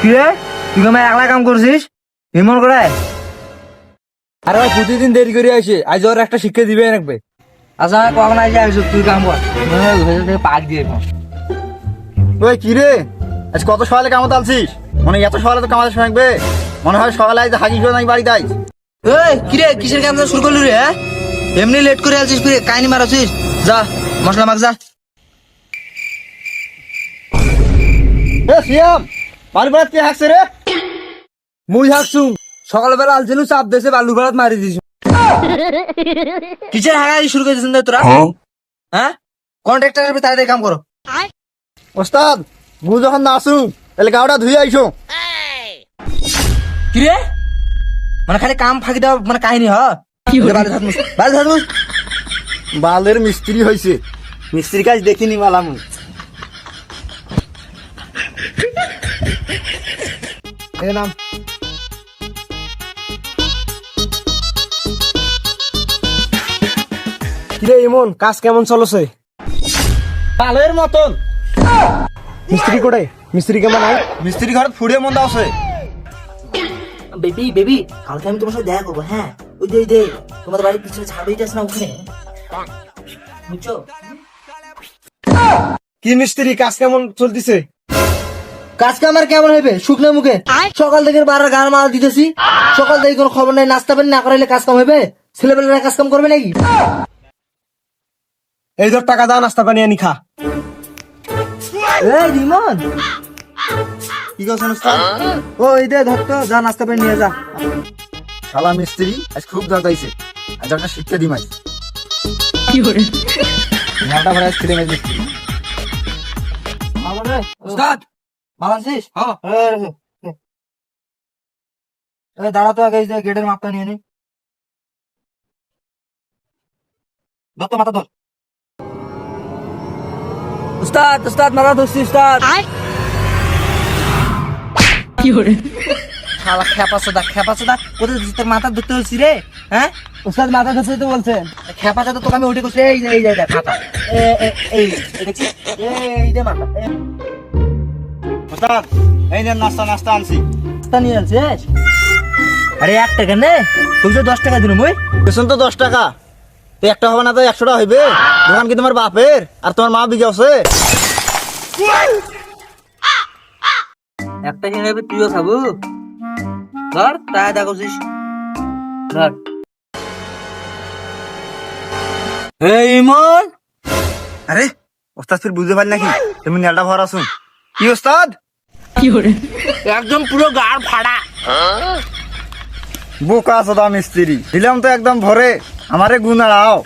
কি রে তুই কেমন একলা কাম করছিস? হিমন করে আরে ভাই প্রতিদিন দেরি করে আসে। আজ ওর একটা শিক্ষা দিবে রাখবে। আচ্ছা কখন আইসি আইসো তুই কাম কর। মনে হয় ভেতর থেকে পাক দিয়ে ওই কি আজ কত সকালে কামাতে আলছিস মনে এত সকালে তো কামাতে শোনাকবে মনে হয় সকালে আজ হাজির নাই বাড়িতে আইস। এই কি রে কিসের কাম শুরু করলি রে হ্যাঁ? এমনি লেট করে আছিস ফিরে কাহিনি মারাছিস। যা মশলা মাখ যা। এ সিয়াম! বাড়ি কে হাসছে রে। মুই হাকছুম সকালবেলা আলছিলু চাপ দেশে বালু বেড়াত মারি দিছ কিসের হাগাই শুরু করেছিস রে তোরা? হ্যাঁ। কন্ট্রাক্টর হিসেবে তাড়াতাড়ি কাম করো। ওস্তাদ গু যখন না আসুন তাহলে গাওটা ধুই আইছো কি রে? মানে খালি কাম ফাঁকি দেওয়া মানে কাহিনী হ? বালের মিস্ত্রি হয়েছে মিস্ত্রি কাজ দেখিনি মালাম এই নাম? কিরে ইমন কাজ কেমন চলছে? বালের মতন। মিস্ত্রি কোটে মিস্ত্রি কেমন আই মিস্ত্রি ঘরে ফুড়ে মন আছে। বেবি বেবি কালকে আমি তোমার সাথে দেখা করব হ্যাঁ? ওই ওই যে তোমাদের বাড়ির পিছনে ছাড়বেইটা আছে না ওখানে? বুঝছ? কি মিস্ত্রি কাজ কেমন চলতিছে? কাজ কামার কেমন হবে শুকনো মুখে? সকাল থেকে বারবার গান মারা দিতেছি। সকাল থেকে কোনো খবর নাই নাস্তা পানি না করাইলে কাজ কাম হবে ছেলেবেলারা কাজ কাম করবে নাকি? এই ধর টাকা দাও নাস্তা পানি আনি খা। এই রিমন। কি ও এই দে ধর তো যা নাস্তা পানি নিয়ে যা। শালা মিস্ত্রি আজ খুব আজ একটা শিক্ষা দিমাই ঘণ্টা ভরে ছেলে মেয়ে মিস্ত্রি উস্তাদ ভালো আছিস এই দাঁড়া তো আগে গেটের মাপটা নিয়ে নি। ধর তো মাথা ধর। উস্তাদ উস্তাদ মাথা ধরছি উস্তাদ। শালা খেপা সোদা খেপা সোদা কোথায় তোর মাথা ধরতে হচ্ছি রে হ্যাঁ? উস্তাদ মাথা ধরছে তো বলছেন। খেপা সোদা তোকে আমি উঠে করছি। এই যে এই মাথা। এই এই যে মাথা। এই ওস্তাদ এই নেন নাস্তা নাস্তা আনছি। রাস্তা নিয়ে আনছিস আরে এক টাকা নে। তুই তো দশ টাকা দিন মুই। পেছন তো দশ টাকা। তো একটা হবে না তো একশো টাকা হইবে। দোকান কি তোমার বাপের? আর তোমার মা বিকে আছে। একটা কিনে নেবে তুইও খাব। ধর টাকা দেখছিস ধর। এই ইমন! আরে ওস্তাদ ফির বুঝতে পারি নাকি? তুমি নেলটা ভর আসুন কি ওস্তাদ? একদম পুরো গাড় ফাড়া বোকা সদা মিস্ত্রি দিলাম তো একদম ভরে। আমারে গুনারাও